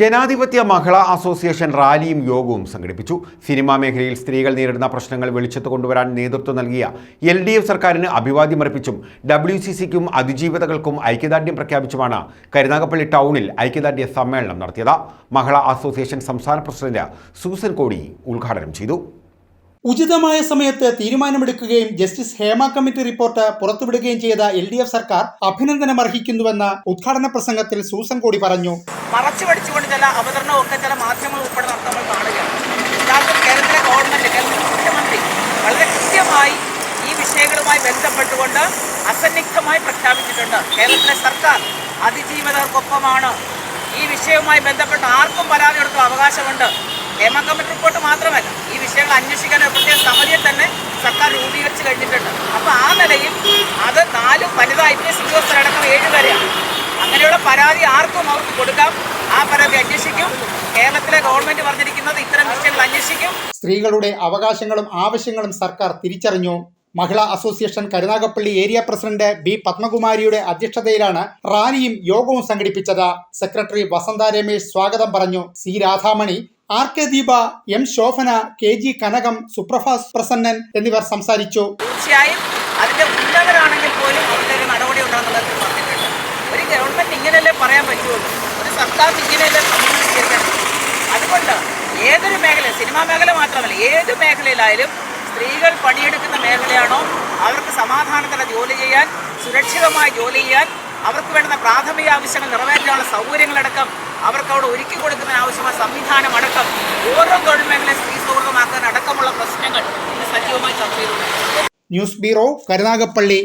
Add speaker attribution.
Speaker 1: ജനാധിപത്യ മഹിളാ അസോസിയേഷൻ റാലിയും യോഗവും സംഘടിപ്പിച്ചു. സിനിമാ മേഖലയിൽ സ്ത്രീകൾ നേരിടുന്ന പ്രശ്നങ്ങൾ വെളിച്ചത്ത് കൊണ്ടുവരാൻ നേതൃത്വം നൽകിയ എൽ ഡി എഫ് സർക്കാരിന് അഭിവാദ്യമർപ്പിച്ചും ഡബ്ല്യു സി സിക്കും അതിജീവിതകൾക്കും ഐക്യദാർഢ്യം പ്രഖ്യാപിച്ചുമാണ് കരുനാഗപ്പള്ളി ടൗണിൽ ഐക്യദാർഢ്യ സമ്മേളനം നടത്തിയത്. മഹിളാ അസോസിയേഷൻ സംസ്ഥാന പ്രസിഡന്റ് സൂസൻ കോടി ഉദ്ഘാടനം ചെയ്തു.
Speaker 2: ഉചിതമായ സമയത്ത് തീരുമാനമെടുക്കുകയും ജസ്റ്റിസ് ഹേമ കമ്മിറ്റി റിപ്പോർട്ട് പുറത്തുവിടുകയും ചെയ്ത എൽ ഡി എഫ് സർക്കാർ അഭിനന്ദനം അർഹിക്കുന്നുവെന്ന് ഉദ്ഘാടന പ്രസംഗത്തിൽ സൂസൻ കോടി പറഞ്ഞു.
Speaker 3: മറച്ചു പഠിച്ചുകൊണ്ട് ചില അവതരണവും ഒക്കെ ചില മാധ്യമങ്ങൾ ഉൾപ്പെടെ നമ്മൾ കാണുകയാണ്. യഥാർത്ഥത്തിൽ കേരളത്തിലെ ഗവൺമെന്റ് കേരളത്തിലെ മുഖ്യമന്ത്രി വളരെ കൃത്യമായി ഈ വിഷയങ്ങളുമായി ബന്ധപ്പെട്ടുകൊണ്ട് അസന്നിഗ്ധമായി പ്രഖ്യാപിച്ചിട്ടുണ്ട്. കേരളത്തിലെ സർക്കാർ അതിജീവിതർക്കൊപ്പമാണ്. ഈ വിഷയവുമായി ബന്ധപ്പെട്ട് ആർക്കും പരാതി കൊടുക്കാൻ അവകാശമുണ്ട്. ഹേമ കമ്മിറ്റി റിപ്പോർട്ട് മാത്രമല്ല ഈ വിഷയങ്ങൾ അന്വേഷിക്കാൻ പ്രത്യേക സമിതിയെ തന്നെ സർക്കാർ രൂപീകരിച്ച് കഴിഞ്ഞിട്ടുണ്ട്. അപ്പോൾ ആ നിലയിൽ അത് നാല് വനിതാ ഐ പി എസ് ഉദ്യോഗസ്ഥരടക്കം ഏഴ് വരെയാണ് അങ്ങനെയുള്ള പരാതി ആർക്കും അവർക്ക് കൊടുക്കാം ആ പരാതി അന്വേഷിക്കും. കേരളത്തിലെ ഗവൺമെന്റ് പറഞ്ഞിരിക്കുന്നത് ഇത്തരം വിഷയങ്ങൾ അന്വേഷിക്കും.
Speaker 2: സ്ത്രീകളുടെ അവകാശങ്ങളും ആവശ്യങ്ങളും സർക്കാർ തിരിച്ചറിഞ്ഞു. Mahila association Karunagappally area president B പത്മകുമാരിയുടെ അധ്യക്ഷതയിലാണ് റാലിയും യോഗവും സംഘടിപ്പിച്ചത്. സെക്രട്ടറി വസന്ത രമേശ് സ്വാഗതം പറഞ്ഞു. C Radhamani R K Deepa M Shobhana K G Kanakam Suprabhas Prasannan എന്നിവർ സംസാരിച്ചു.
Speaker 3: തീർച്ചയായും അതിന്റെ ഉന്നതരാണെങ്കിൽ പോലും അവർക്കൊരു നടപടി ഉണ്ടാകുന്നത് പറഞ്ഞിട്ടുണ്ട്. ഒരു ഗവൺമെന്റ് ഇങ്ങനെയല്ലേ പറയാൻ പറ്റുള്ളൂ? സർക്കാർ ഇങ്ങനെയെല്ലാം സംബന്ധിച്ചിരിക്കണം. അതുകൊണ്ട് ഏതൊരു മേഖല സിനിമാ മേഖല മാത്രമല്ല ഏത് മേഖലയിലായാലും സ്ത്രീകൾ പണിയെടുക്കുന്ന മേഖലയാണോ അവർക്ക് സമാധാനത്തോടെ ജോലി ചെയ്യാൻ സുരക്ഷിതമായി ജോലി ചെയ്യാൻ അവർക്ക് വേണ്ടുന്ന പ്രാഥമിക ആവശ്യങ്ങൾ നിറവേറ്റാനുള്ള സൗകര്യങ്ങളടക്കം അവർക്ക് അവിടെ ഒരുക്കി കൊടുക്കുന്നതിന് ആവശ്യമായ സംവിധാനം അടക്കം ഓരോ തൊഴിൽ മേഖലയെ സ്ത്രീ സൗഹൃദമാക്കാൻ അടക്കമുള്ള പ്രശ്നങ്ങൾ ഇന്ന് സജീവമായി ചർച്ച ചെയ്തിട്ടുണ്ട്
Speaker 2: ന്യൂസ് ബ്യൂറോ കരുനാഗപ്പള്ളി